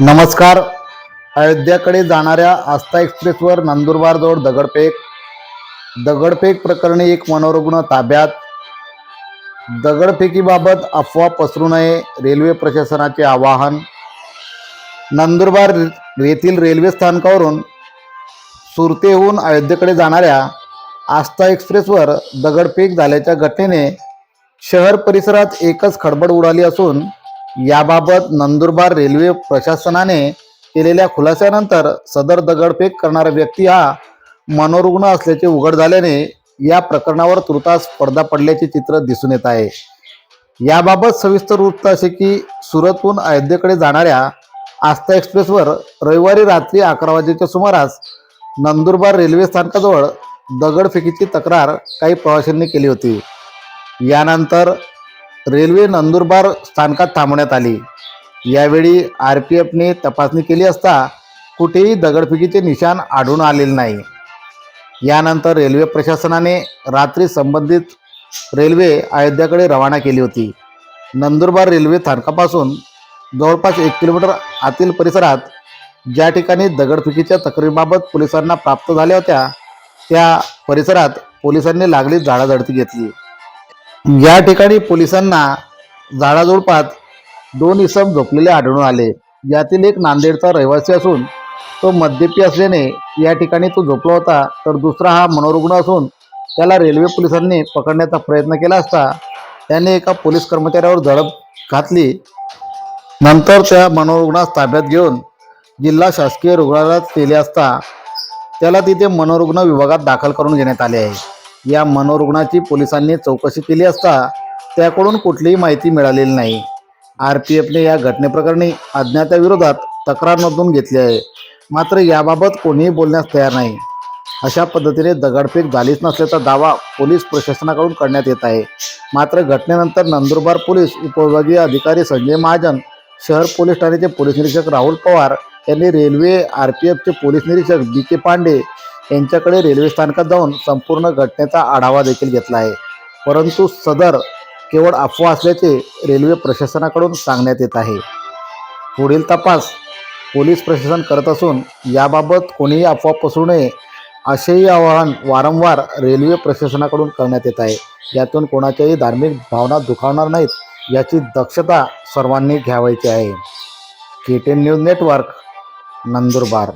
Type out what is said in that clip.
नमस्कार. अयोध्याकडे जाणाऱ्या आस्था एक्सप्रेसवर नंदुरबारजवळ दगडफेक. दगडफेक प्रकरणी एक मनोरुग्ण ताब्यात. दगडफेकीबाबत अफवा पसरू नये रेल्वे प्रशासनाचे आवाहन. नंदुरबार येथील रेल्वे स्थानकावरून सुरतेहून अयोध्येकडे जाणाऱ्या आस्था एक्सप्रेसवर दगडफेक झाल्याच्या घटनेने शहर परिसरात एकच खडबड उडाली असून याबाबत नंदुरबार रेल्वे प्रशासनाने केलेल्या खुलाशानंतर सदर दगडफेक करणारा व्यक्ती हा मनोरुग्ण असल्याचे उघड झाल्याने या प्रकरणावर तुर्तास पडदा पडल्याचे चित्र दिसून येत आहे. याबाबत सविस्तर वृत्त असे की सुरतहून अयोध्येकडे जाणाऱ्या आस्था एक्सप्रेसवर रविवारी रात्री अकरा वाजेच्या सुमारास नंदुरबार रेल्वे स्थानकाजवळ दगडफेकीची तक्रार काही प्रवाशांनी केली होती. यानंतर रेल्वे नंदुरबार स्थानकात थांबवण्यात आली. यावेळी आर पी एफने तपासणी केली असता कुठेही दगडफेकीचे निशाण आढळून आलेले नाही. यानंतर रेल्वे प्रशासनाने रात्री संबंधित रेल्वे अयोध्याकडे रवाना केली होती. नंदुरबार रेल्वे स्थानकापासून जवळपास एक किलोमीटर आतील परिसरात ज्या ठिकाणी दगडफेकीच्या तक्रारीबाबत पोलिसांना प्राप्त झाल्या होत्या त्या परिसरात पोलिसांनी लागलीच झाडाझडती घेतली. या ठिकाणी पोलिसांना झाडाझुडपात दोन इसम झोपलेले आढळून आले. यातील एक नांदेडचा रहिवासी असून तो मद्यपी असल्याने या ठिकाणी तो झोपला होता तर दुसरा हा मनोरुग्ण असून त्याला रेल्वे पोलिसांनी पकडण्याचा प्रयत्न केला असता त्याने एका पोलीस कर्मचाऱ्यावर झडप घातली. नंतर त्या मनोरुग्णास ताब्यात घेऊन जिल्हा शासकीय रुग्णालयात नेले असता त्याला तिथे मनोरुग्ण विभागात दाखल करून घेण्यात आले आहे. या मनोरुग्णाची पोलिसांनी चौकशी केली असता त्याकडून कुठलीही माहिती मिळालेली नाही. आर पी एफने या घटनेप्रकरणी अज्ञाताविरोधात तक्रार नोंदवून घेतली आहे. मात्र याबाबत कोणीही बोलण्यास तयार नाही. अशा पद्धतीने दगडफेक झालीच नसल्याचा दावा पोलीस प्रशासनाकडून करण्यात येत आहे. मात्र घटनेनंतर नंदुरबार पोलीस उपविभागीय अधिकारी संजय महाजन शहर पोलीस ठाण्याचे पोलीस निरीक्षक राहुल पवार यांनी रेल्वे आर पी एफचे पोलीस निरीक्षक डी के पांडे यांच्याकडे रेल्वे स्थानकात जाऊन संपूर्ण घटनेचा आढावा देखील घेतला आहे. परंतु सदर केवळ अफवा असल्याचे रेल्वे प्रशासनाकडून सांगण्यात येत आहे. पुढील तपास पोलीस प्रशासन करत असून याबाबत कोणीही अफवा पसरू नये असेही आवाहन वारंवार रेल्वे प्रशासनाकडून करण्यात येत आहे. यातून कोणाच्याही धार्मिक भावना दुखावणार नाहीत याची दक्षता सर्वांनी घ्यावायची आहे. K T news network Nandurbar.